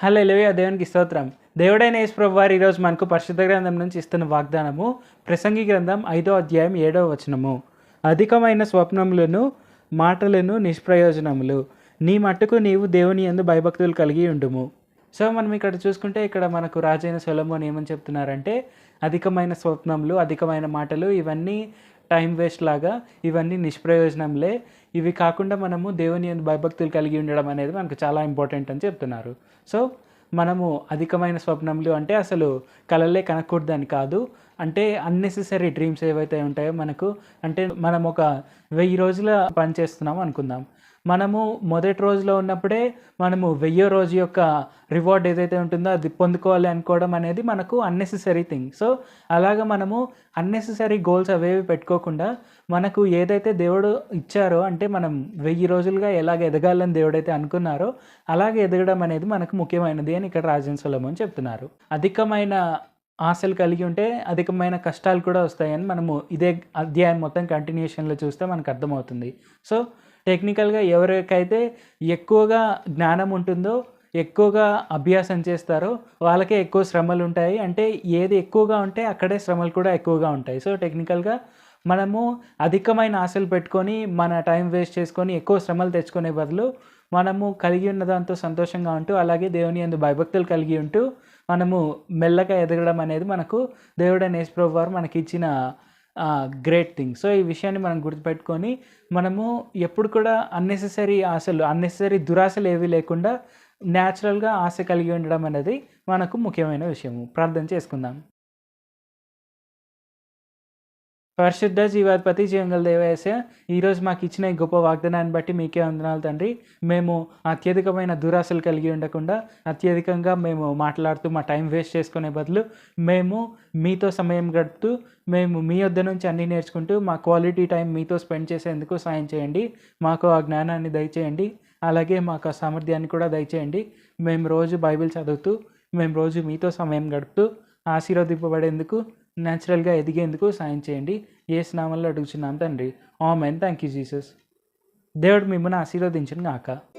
Hello లేవయ్య దేవునికి స్తోత్రం. దేవుడైన యేసుప్రభు వారు ఈరోజు మనకు పరిశుద్ధ గ్రంథం నుంచి ఇస్తున్న వాగ్దానము ప్రసంగి గ్రంథం ఐదో అధ్యాయం ఏడవ వచనము. అధికమైన స్వప్నములను మాటలను నిష్ప్రయోజనములు. నీ మట్టుకు నీవు దేవుని ఎందు భయభక్తులు కలిగి ఉండుము. సో మనం ఇక్కడ చూసుకుంటే ఇక్కడ మనకు రాజైన సొలమోన్ ఏమని చెప్తున్నారంటే అధికమైన స్వప్నములు అధికమైన మాటలు ఇవన్నీ టైం వేస్ట్ లాగా ఇవన్నీ నిష్ప్రయోజనంలే. ఇవి కాకుండా మనము దేవుని భయభక్తులు కలిగి ఉండడం అనేది మనకు చాలా ఇంపార్టెంట్ అని చెప్తున్నారు. సో మనము అధికమైన స్వప్నములు అంటే అసలు కలలే కనకూడదని కాదు. అంటే అన్నెసెసరీ డ్రీమ్స్ ఏవైతే ఉంటాయో మనకు అంటే మనం ఒక వెయ్యి రోజుల పని చేస్తున్నాం అనుకుందాం. మనము మొదటి రోజులో ఉన్నప్పుడే మనము వెయ్యో రోజు యొక్క రివార్డ్ ఏదైతే ఉంటుందో అది పొందుకోవాలి అనుకోవడం అనేది మనకు అన్నెసెసరీ థింగ్ సో అలాగ మనము అన్నెసెసరీ గోల్స్ అవేవి పెట్టుకోకుండా మనకు ఏదైతే దేవుడు ఇచ్చారో అంటే మనం వెయ్యి రోజులుగా ఎలాగ ఎదగాలని దేవుడైతే అనుకున్నారో అలాగే ఎదగడం అనేది మనకు ముఖ్యమైనది అని ఇక్కడ రాజన్ సులభం చెప్తున్నారు. అధికమైన ఆశలు కలిగి ఉంటే అధికమైన కష్టాలు కూడా వస్తాయని మనము ఇదే అధ్యాయం మొత్తం కంటిన్యూషన్లో చూస్తే మనకు అర్థమవుతుంది. సో టెక్నికల్గా ఎవరికైతే ఎక్కువగా జ్ఞానం ఉంటుందో ఎక్కువగా అభ్యాసం చేస్తారో వాళ్ళకే ఎక్కువ శ్రమలు ఉంటాయి. అంటే ఏది ఎక్కువగా ఉంటే అక్కడే శ్రమలు కూడా ఎక్కువగా ఉంటాయి. సో టెక్నికల్గా మనము అధికమైన ఆశలు పెట్టుకొని మన టైం వేస్ట్ చేసుకొని ఎక్కువ శ్రమలు తెచ్చుకునే బదులు మనము కలిగి ఉన్న దాంతో సంతోషంగా ఉంటూ అలాగే దేవుని ఎందు భయభక్తులు కలిగి ఉంటూ మనము మెల్లగా ఎదగడం అనేది మనకు దేవుడైన యేసుప్రభు వారు మనకి ఇచ్చిన గ్రేట్ థింగ్ సో ఈ విషయాన్ని మనం గుర్తుపెట్టుకొని మనము ఎప్పుడు కూడా అన్నెసెసరీ ఆశలు అన్నెసెసరీ దురాశలు ఏవి లేకుండా న్యాచురల్గా ఆశ కలిగి ఉండడం అనేది మనకు ముఖ్యమైన విషయము. ప్రార్థన చేసుకుందాం. పరిశుద్ధ జీవాధిపతి జీవంగల దేవేశ ఈరోజు మాకు ఇచ్చిన ఈ గొప్ప వాగ్దానాన్ని బట్టి మీకే వందనాలు తండ్రి. మేము అత్యధికమైన దురాశలు కలిగి ఉండకుండా అత్యధికంగా మేము మాట్లాడుతూ మా టైం వేస్ట్ చేసుకునే బదులు మేము మీతో సమయం గడుపుతూ మేము మీ వద్ద నుంచి అన్నీ నేర్చుకుంటూ మా క్వాలిటీ టైం మీతో స్పెండ్ చేసేందుకు సాయం చేయండి. మాకు ఆ జ్ఞానాన్ని దయచేయండి. అలాగే మాకు ఆ సామర్థ్యాన్ని కూడా దయచేయండి. మేము రోజు బైబిల్ చదువుతూ మేము రోజు మీతో సమయం గడుపుతూ ఆశీర్వదింపబడేందుకు న్యాచురల్గా ఎదిగేందుకు సాయం చేయండి. ఏ స్నామంలో అడుగుచున్నాం తండ్రి. ఆమెన్. Thank you Jesus. దేవుడు మిమ్మల్ని ఆశీర్వదించను గాక